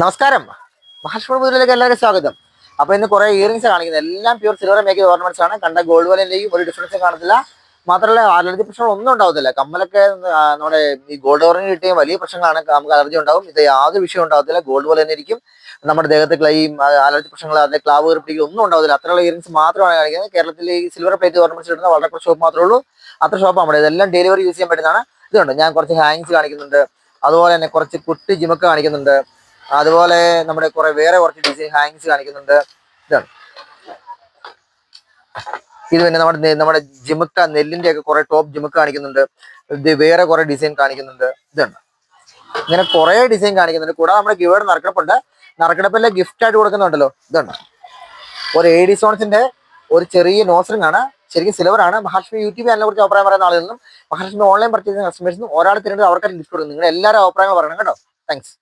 നമസ്കാരം. മഹാഷ്മ പുതിലേക്ക് എല്ലാവരും സ്വാഗതം. അപ്പൊ ഇന്ന് കുറെ ഇയറിംഗ്സ് കാണിക്കുന്നത്. എല്ലാം പ്യൂർ സിൽവർ മേക്കിംഗ് ഓർണമെന്റ്സ് ആണ്. കണ്ട ഗോൾഡ് വലന്റെയും ഒരു ഡിഫറൻസും കാണത്തില്ല. മാത്രമല്ല അലർജി പ്രശ്നങ്ങൾ ഒന്നും ഉണ്ടാവത്തില്ല. കമ്മലൊക്കെ നമ്മുടെ ഈ ഗോൾഡ് ഓറിന് കിട്ടിയ വലിയ പ്രശ്നങ്ങളാണ്. നമുക്ക് അലർജി ഉണ്ടാവും. ഇത് യാതൊരു വിഷയം ഉണ്ടാവത്തില്ല. ഗോൾഡ് പോലെ തന്നെ ഇരിക്കും. നമ്മുടെ ദേഹത്തെ ക്ലൈം അലർജി പ്രശ്നങ്ങൾ അതിന്റെ ക്ലാവ് കയറിപ്പിടിക്കുക ഒന്നും ഉണ്ടാവില്ല അത്രയുള്ള ഇയറിംഗ്സ് മാത്രമാണ് കാണിക്കുന്നത്. കേരളത്തിൽ ഈ സിൽവർ പ്ലേറ്റ് ഓർണമെന്റ്സ് ഇടുന്ന വളരെ കുറച്ച് ഷോപ്പ് മാത്രമേ ഉള്ളൂ. അത്ര ഷോപ്പ് നമ്മുടെ ഇതെല്ലാം ഡെലിവറി യൂസ് ചെയ്യാൻ പറ്റുന്നതാണ്. ഇതുണ്ട്. ഞാൻ കുറച്ച് ഹാങ്സ് കാണിക്കുന്നുണ്ട്. അതുപോലെ തന്നെ കുറച്ച് കുട്ടി ജിമൊക്കെ കാണിക്കുന്നുണ്ട്. അതുപോലെ നമ്മുടെ കുറെ വേറെ കുറച്ച് ഡിസൈൻ ഹാങ്സ് കാണിക്കുന്നുണ്ട്. ഇതാണ്. ഇത് പിന്നെ നമ്മുടെ നമ്മുടെ ജിമുക്ക നെല്ലിന്റെ ഒക്കെ കുറെ ടോപ്പ് ജിമുക്ക കാണിക്കുന്നുണ്ട്. ഇത് വേറെ കുറെ ഡിസൈൻ കാണിക്കുന്നുണ്ട്. ഇതുണ്ട് ഇങ്ങനെ കുറെ ഡിസൈൻ കാണിക്കുന്നുണ്ട്. കൂടാതെ നമ്മുടെ ഗിവേഡ് നറുക്കെടുപ്പുണ്ട് നറുക്കെടുപ്പിലെ ഗിഫ്റ്റ് ആയിട്ട് കൊടുക്കുന്നുണ്ടല്ലോ. ഇതുണ്ട് ഒരു എ ഡി സോൺസിന്റെ ഒരു ചെറിയ നോസറിംഗ് ആണ് ശരിക്കും സിൽവർ ആണ്. മഹാലക്ഷ്മി യൂട്യൂബ് ചാനലിനെ കുറിച്ച് അഭിപ്രായം പറയുന്ന ആളുകളിലും മഹാലക്ഷ്മി ഓൺലൈൻ പർച്ചേസിംഗ് കസ്റ്റമേഴ്സിനും ഒരാൾ തിരഞ്ഞെടുത്ത് അവർക്ക് ഗിഫ്റ്റ് കൊടുക്കും നിങ്ങൾ എല്ലാവരും അഭിപ്രായങ്ങൾ പറയണം കേട്ടോ. താങ്ക്സ്